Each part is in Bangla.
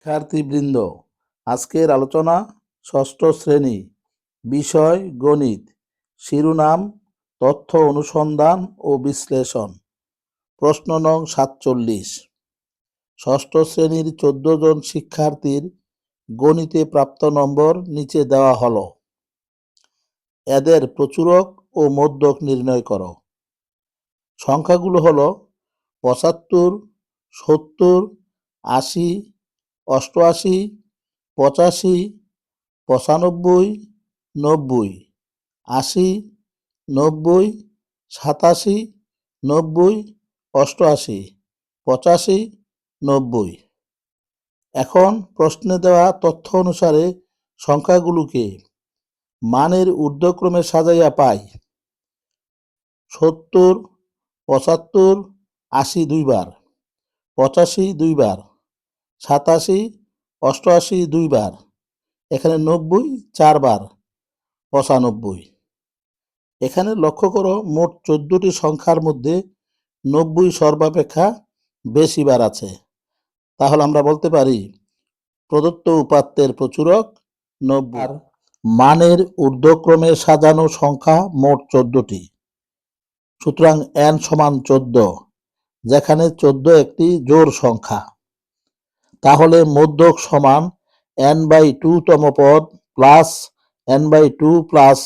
শিক্ষার্থীবৃন্দ, আজকের আলোচনা ষষ্ঠ শ্রেণি, বিষয় গণিত, শিরোনাম, তথ্য অনুসন্ধান ও বিশ্লেষণ। প্রশ্ন নং সাতচল্লিশ। ষষ্ঠ শ্রেণির চোদ্দ জন শিক্ষার্থীর গণিতে প্রাপ্ত নম্বর নিচে দেওয়া হলো। এদের প্রচুরক ও মধ্যক নির্ণয় করো। সংখ্যাগুলো হলো পঁচাত্তর, সত্তর, আশি অষ্টআশি, পঁচাশি, পঁচানব্বই, নব্বই, আশি, নব্বই, সাতাশি, নব্বই, অষ্টআশি, পঁচাশি, নব্বই। এখন প্রশ্নে দেওয়া তথ্য অনুসারে সংখ্যাগুলোকে মানের ঊর্ধ্বক্রমে সাজাইয়া পাই। সত্তর, পঁচাত্তর, আশি দুইবার, পঁচাশি দুইবার সাতাশি অষ্টআশি দুইবার এখানে নব্বই চারবার পঁচানব্বই। এখানে লক্ষ্য করো মোট চোদ্দটি সংখ্যার মধ্যে নব্বই সর্বাপেক্ষা বেশি বার আছে। তাহলে আমরা বলতে পারি প্রদত্ত উপাত্তের প্রচুরক নব্বই। মানের ঊর্ধ্বক্রমে সাজানো সংখ্যা মোট চোদ্দটি। সুতরাং এন সমান চোদ্দ যেখানে চোদ্দ একটি জোর সংখ্যা। তাহলে মধ্যক সমান এন বাই টু তম পদ plus N by two plus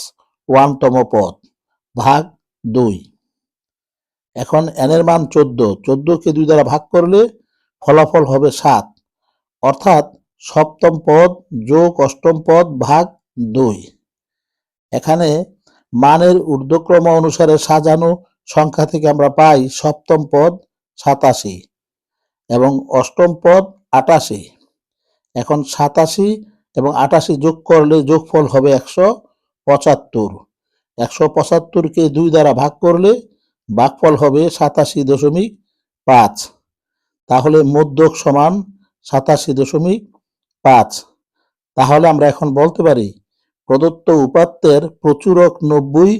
one তম পদ ভাগ দুই। এখন এন এর মান চোদ্দ। চোদ্দকে দুই দ্বারা ভাগ করলে ফলাফল হবে সাত। অর্থাৎ সপ্তম পদ যোগ অষ্টম পদ ভাগ দুই। এখানে মানের ঊর্ধ্বক্রম অনুসারে সাজানো সংখ্যা থেকে আমরা পাই সপ্তম পদ সাতাশি এবং অষ্টম পদ আটাশি। এখন সাতাশি এবং আটাশি যোগ করলে যোগফল হবে একশো পঁচাত্তর। একশো পঁচাত্তরকে দুই দ্বারা ভাগ করলে ভাগফল হবে সাতাশি দশমিক পাঁচ। তাহলে মধ্যক সমান সাতাশি দশমিক পাঁচ। তাহলে আমরা এখন বলতে পারি, প্রদত্ত উপাত্তের প্রচুরক নব্বই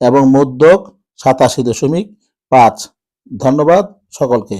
এবং মধ্যক সাতাশি দশমিক পাঁচ। ধন্যবাদ সকলকে।